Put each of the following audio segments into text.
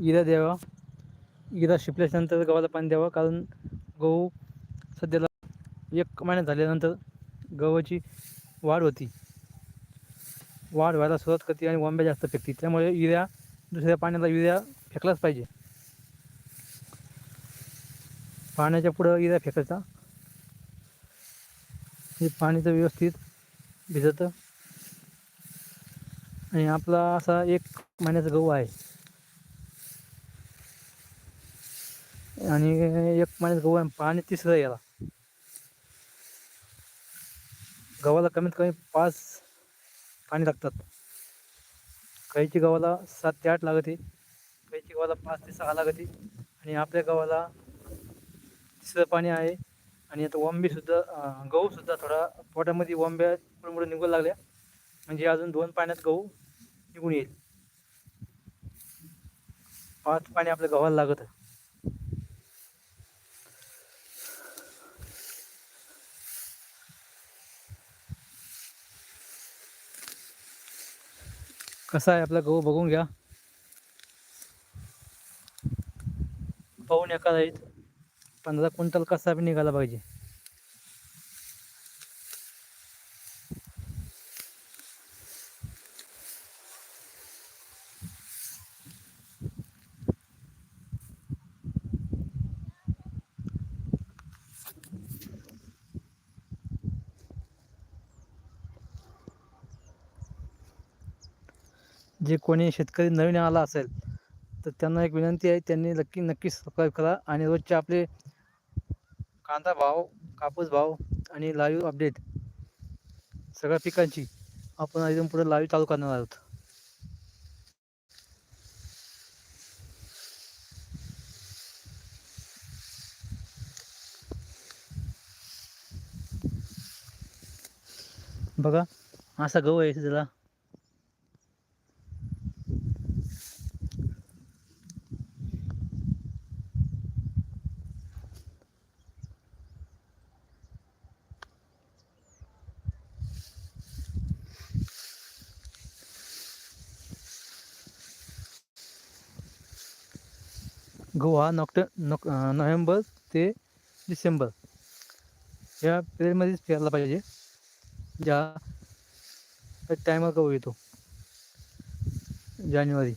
इरा द्यावा. इरा शिपल्याच्यानंतर गव्हाला पाणी द्यावं कारण गहू सध्याला एक महिना झाल्यानंतर गव्हाची वाढ होती. वाढ व्हायला सुरुवात करते आणि वंब्या जास्त फेकते त्यामुळे युरिया दुसऱ्या पाण्याला युरिया फेकलाच पाहिजे. पाण्याच्या पुढं युरिया फेकायचा. हे पाणीचं व्यवस्थित भिजतं. आणि आपला असा एक महिन्याचा गहू आहे. आणि एक माणूस गहू आहे पाणी तिसरं याला. गव्हाला कमीत कमी पाच पाणी लागतात. काहीची गव्हाला सात ते आठ लागते. काहीची गव्हाला पाच ते सहा लागते. आणि आपल्या गव्हाला तिसरं पाणी आहे. आणि आता वंबीसुद्धा गहूसुद्धा थोडा पोटामध्ये वंब्या पुढे पुढे निघू लागल्या. म्हणजे अजून दोन पाण्यात गहू निघून येईल. पाच पाणी आपल्या गव्हाला लागत. कसा आहे आपला गहू बघून घ्या. पाहून एका जाईल पंधरा क्विंटल कसा बी निघाला पाहिजे. जे कोणी शेतकरी नवीन आला असेल तर त्यांना एक विनंती आहे त्यांनी नक्की नक्की सबस्क्राईब करा. आणि रोजचे आपले कांदा भाव कापूस भाव आणि लाईव्ह अपडेट सगळ्या पिकांची आपण इथून पुढे लाईव्ह चालू करणार आहोत. बघा असा गहू आहे त्याला गहू हा नॉक्ट नॉक नोव्हेंबर ते डिसेंबर. या पिरियडमध्येच पेरला पाहिजे. ज्या टायमात गहू येतो. जानेवारी.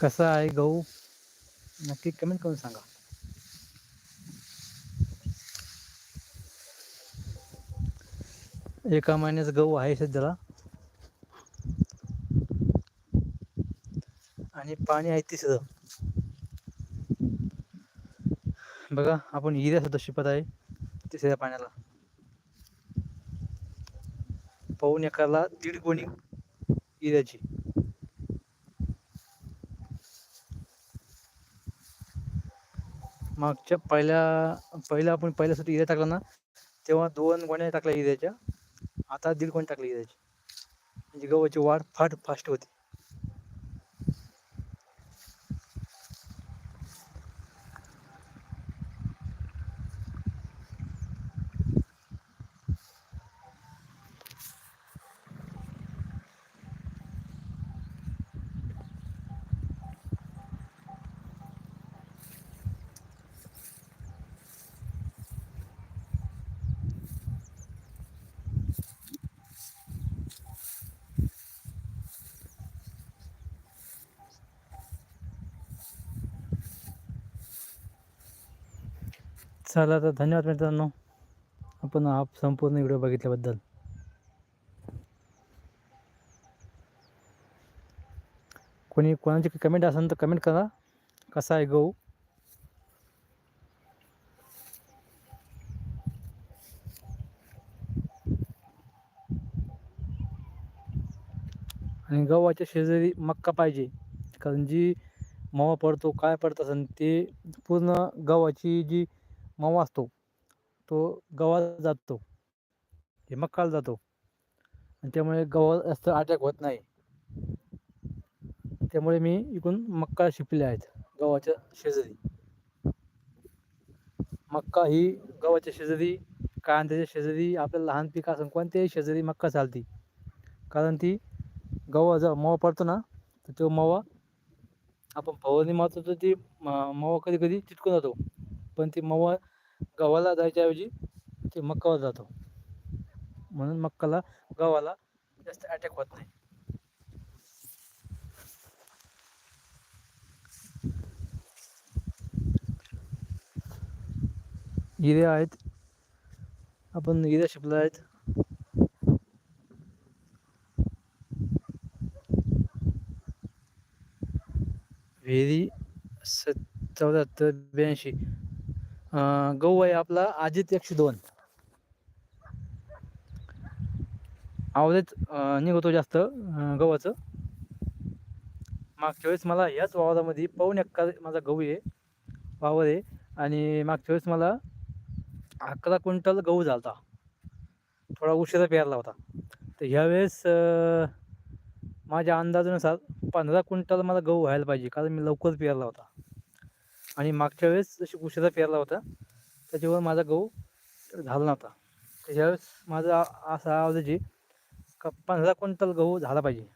कसा आहे गहू? नक्की कमेंट करून सांगा. एका महिन्याचा गहू आहे सध्याला. आणि पाणी आहे तिसरं. बघा आपण हिऱ्या सुद्धा शिपत आहे तिसऱ्या पाण्याला. पाहून एकाला दीड गोणी हिऱ्याची मागच्या पहिल्या पहिला आपण पहिल्यासाठी हिऱ्या टाकला ना तेव्हा दोन गोण्या टाकल्या हिऱ्याच्या आता दीड गोण्या टाकल्या हिऱ्याची म्हणजे गव्हाची वाढ फाट फास्ट होती. चला तर धन्यवाद मित्रांनो. आपण हा संपूर्ण व्हिडिओ बघितल्याबद्दल. कोणी कोणाची कमेंट असेल तर कमेंट करा. कसा आहे गहू? आणि गव्हाच्या शेजारी मक्का पाहिजे. कारण जी मावा पडतो काय पडत असेल ते पूर्ण गव्हाची जी मावा असतो. तो गव्हाला जातो. हे मक्काला जातो. आणि त्यामुळे गव्हा जास्त अटॅक होत नाही. त्यामुळे मी इकडून मक्का शिपले आहेत. गव्हाच्या शेजारी. मक्का ही गव्हाच्या शेजारी कांद्याच्या शेजारी आपल्याला लहान पीक असून कोणत्याही शेजारी मक्का चालती. कारण ती गव्हा जर मवा पडतो ना तर तो मवा आपण फवारणी मारतो तर ती मवा कधी कधी चिटकून जातो. पण ते मवा गव्हाला जायच्याऐवजी ते मक्कावर जातो. म्हणून मक्काला गव्हाला जास्त अटॅक होत नाही. हिरे आहेत. आपण हिरे शिपला आहेत. विहिरी स चौऱ्याहत्तर ब्याऐंशी. गहू आहे आपला अजित एकशे दोन. आवाजच निघतो जास्त गव्हाचं. मागच्या वेळेस मला ह्याच वावरामध्ये पाऊन एकर माझा गहू आहे वावर आहे. आणि मागच्या वेळेस मला अकरा क्विंटल गहू झाला थोडा उशिरा पेरला होता. तर ह्यावेळेस माझ्या अंदाजानुसार पंधरा क्विंटल मला गहू व्हायला पाहिजे कारण मी लवकर पेरला होता. आणि मागच्या वेळेस जशी उशिरा पेरला होता त्याच्यावर माझा गहू झाला नव्हता. त्याच्यावेळेस माझा असा आवाज का पंधरा क्विंटल गहू झाला पाहिजे.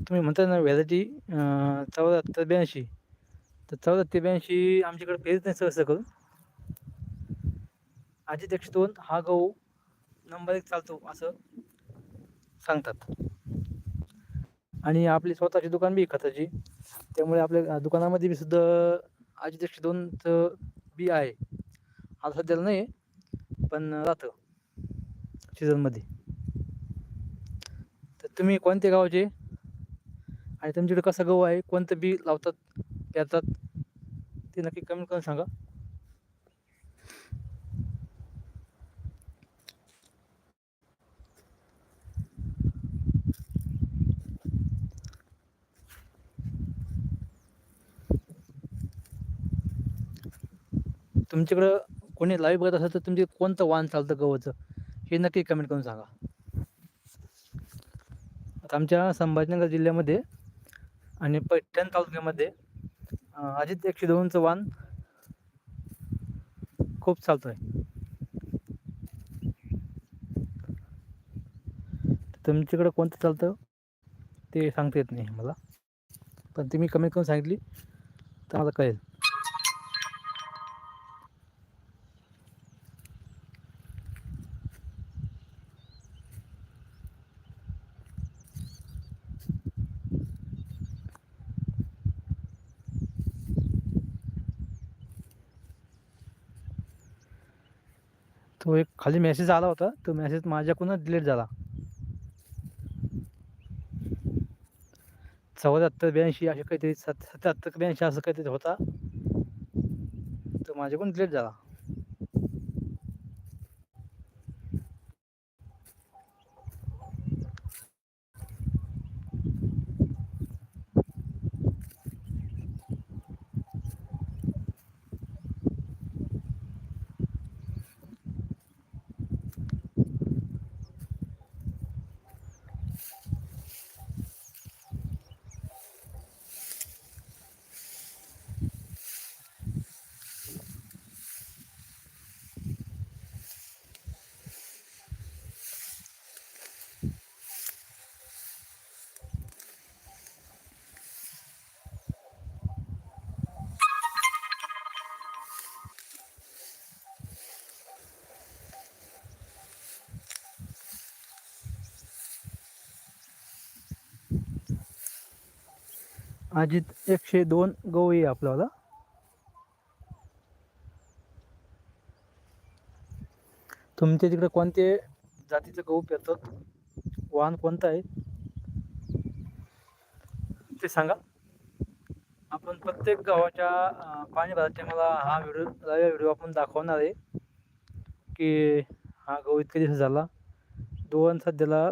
तुम्ही म्हणता ना व्हॅरायटी चौऱ्याहत्तर ब्याऐंशी. तर चौऱ्याहत्तर ब्याऐंशी आमच्याकडे पेरत नाही सहसा करून. अजित एकशे दोन हा गहू नंबर एक चालतो असं सांगतात. आणि आपली स्वतःची दुकान बी आहे खताची. त्यामुळे आपल्या दुकानामध्ये बी सुद्धा आजी एकशे दोन बी आहे. आता सध्याला नाही आहे, पण राहतं सीझनमध्ये. तर तुम्ही कोणत्या गावाचे? आणि तुमच्याकडे कसा गहू आहे? कोणतं बी लावतात पेरतात? ते नक्की कमेंट करून सांगा. तुमच्याकडं कोणी लाईव्ह बघत असेल तर तुमचे कोणतं वाहन चालतं गव्हाचं हे नक्की कमेंट करून सांगा. आता आमच्या संभाजीनगर जिल्ह्यामध्ये आणि पैठण तालुक्यामध्ये अजित एकशे दोनचं वाहन खूप चालतं आहे तुमच्याकडं कोणतं चालतं? ते सांगता येत नाही मला. पण तुम्ही कमेंट करून सांगितली तर मला कळेल. तो एक खाली मेसेज आला होता. तो मेसेज माझ्याकडूनच डिलीट झाला. चौऱ्याहत्तर ब्याऐंशी असे काहीतरी सत सत्याहत्तर ब्याऐंशी असं काहीतरी होता. तो माझ्याकडून डिलीट झाला. अजित एकशे दोन गहू आहे आपल्याला. तुमच्या तिकडे कोणते जातीचं गहू पेरतात? वाहन कोणतं आहे? ते सांगा. आपण प्रत्येक गावाच्या पाणी भराच्या मला हा व्हिडिओ लाईव्ह व्हिडिओ आपण दाखवणार आहे की हा गहू इतके दिवस झाला. दोन सध्याला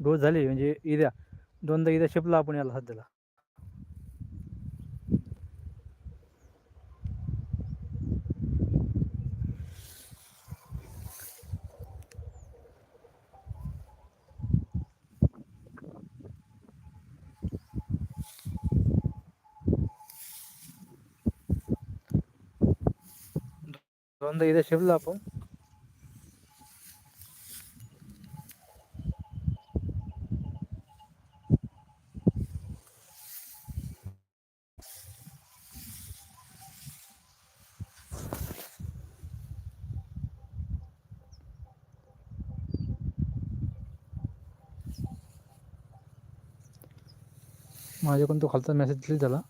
डोस झाले म्हणजे इऱ्या. दोनदा इथं शिपला आपण याला हात सध्याला दोनदा इथं शिपला आपण माझ्याकडून तो खालचा मेसेज डिलीट झाला.